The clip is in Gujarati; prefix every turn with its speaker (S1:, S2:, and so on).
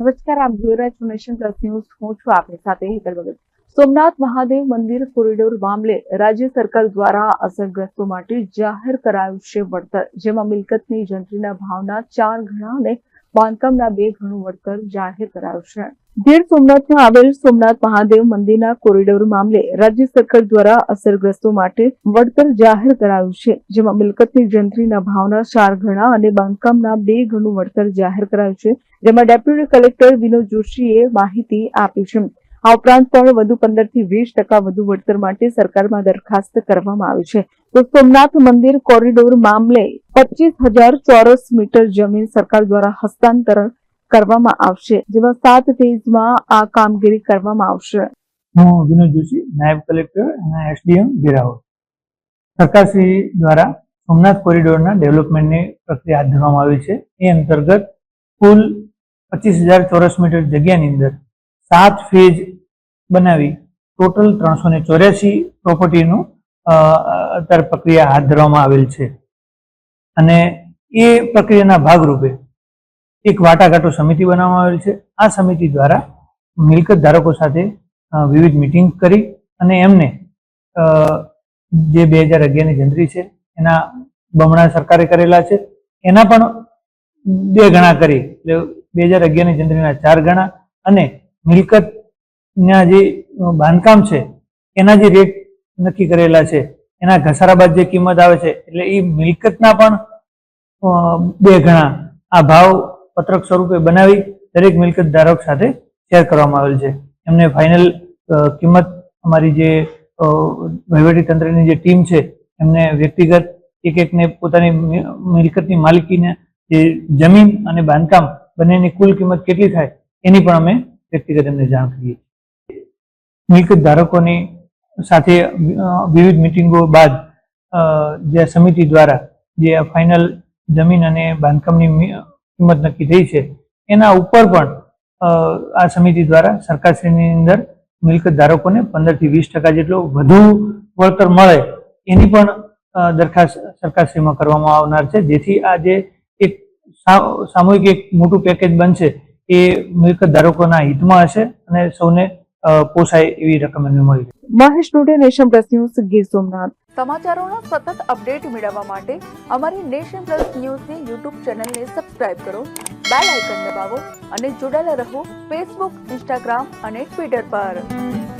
S1: નમસ્કાર, આપ જોઈ રહ્યા છો નેશન પ્લસ ન્યૂઝ. હું છું આપની સાથે હેતલ ભગત. સોમનાથ મહાદેવ મંદિર કોરિડોર મામલે રાજ્ય સરકાર દ્વારા અસરગ્રસ્તો માટે જાહેર કરાયું છે વળતર, જેમાં મિલકતની જંત્રીના ભાવના ચાર ગણા અને બાંધકામના બે ગણું વળતર જાહેર કરાયું છે ગીર સોમનાથમાં આવેલ સોમનાથ મહાદેવ મંદિરના કોરિડોર મામલે રાજ્ય સરકાર દ્વારા અસરગ્રસ્તો માટે વળતર જાહેર કરાયું છે, જેમાં મિલકતની જંત્રીના ભાવના ચાર ગણા અને બાંધકામના બે ગણું વળતર જાહેર કરાયું છે, જેમાં ડેપ્યુટી કલેક્ટર વિનોદ જોશીએ માહિતી આપી છે. આ ઉપરાંત પણ વધુ પંદરથી વીસ ટકા વધુ વળતર માટે સરકારમાં દરખાસ્ત કરવામાં આવી છે. તો સોમનાથ મંદિર કોરિડોર મામલે પચીસ હજાર ચોરસ મીટર જમીન સરકાર દ્વારા હસ્તાંતરણ કરવામાં આવશે, જેમાં સાત ફેઝમાં આ કામગીરી કરવામાં આવશે.
S2: હું વિનોદ જોશી, નાયબ કલેક્ટર અને એસડીએમ વેરાવળ સરકારશ્રી દ્વારા સોમનાથ કોરિડોરના ડેવલપમેન્ટની પ્રક્રિયા હાથ ધરવામાં આવી છે. એ અંતર્ગત કુલ પચીસ હજાર ચોરસ મીટર જગ્યાની અંદર સાત ફેજ બનાવી ટોટલ ત્રણસો ને ચોર્યાસી પ્રોપર્ટીનું અત્યારે પ્રક્રિયા હાથ ધરવામાં આવેલ છે. અને એ પ્રક્રિયાના ભાગરૂપે એક વાટાઘાટો સમિતિ બનાવવામાં આવેલ છે. આ સમિતિ દ્વારા મિલકત ધારકો સાથે વિવિધ મિટિંગ કરી અને એમને જે બે હજાર અગિયારની જંત્રી છે, એના બમણા સરકારે કરેલા છે. એના પણ બે ગણા કરી, એટલે બે હજાર અગિયારની જંત્રીના ચાર ગણા અને મિલકતના જે બાંધકામ છે, એના જે રેટ નક્કી કરેલા છે એના ઘસારા બાદ જે કિંમત આવે છે, એટલે એ મિલકતના પણ બે ગણા આ ભાવ પત્રક સ્વરૂપે બનાવી દરેક મિલકત ધારક સાથે શેર કરવામાં આવેલ છે. એમને ફાઇનલ કિંમત અમારી જે વહીવટી તંત્રની જે ટીમ છે, એમને વ્યક્તિગત એક એકને પોતાની મિલકતની માલિકીને જે જમીન અને બાંધકામ બંનેની કુલ કિંમત કેટલી થાય એની પણ અમે વ્યક્તિગત એમને જાણ કરીએ મિલકત ધારકોની સાથે વિવિધ મિટિંગો બાદ જે સમિતિ દ્વારા જે ફાઇનલ જમીન અને બાંધકામની કિંમત નક્કી થઈ છે, એના ઉપર પણ આ સમિતિ દ્વારા સરકારશ્રીની અંદર મિલકત ધારકોને પંદરથી વીસ ટકા જેટલો વધુ વળતર મળે એની પણ દરખાસ્ત સરકારશ્રીમાં કરવામાં આવનાર છે. જેથી આ જે એક સામૂહિક એક મોટું પેકેજ બનશે એ મિલકત ધારકોના હિતમાં હશે અને સૌને પોસાય એવી રકમ એમને મળી
S1: Mahesh Dode nation plus news Gir Somnath. સમાચારોના સતત અપડેટ મેળવવા માટે અમારી નેશન પ્લસ ન્યૂઝની યુટ્યુબ ચેનલને સબસ્ક્રાઇબ કરો બેલ આઇકન દબાવો અને જોડાયેલા રહો ફેસબુક ઇન્સ્ટાગ્રામ અને ટ્વિટર પર.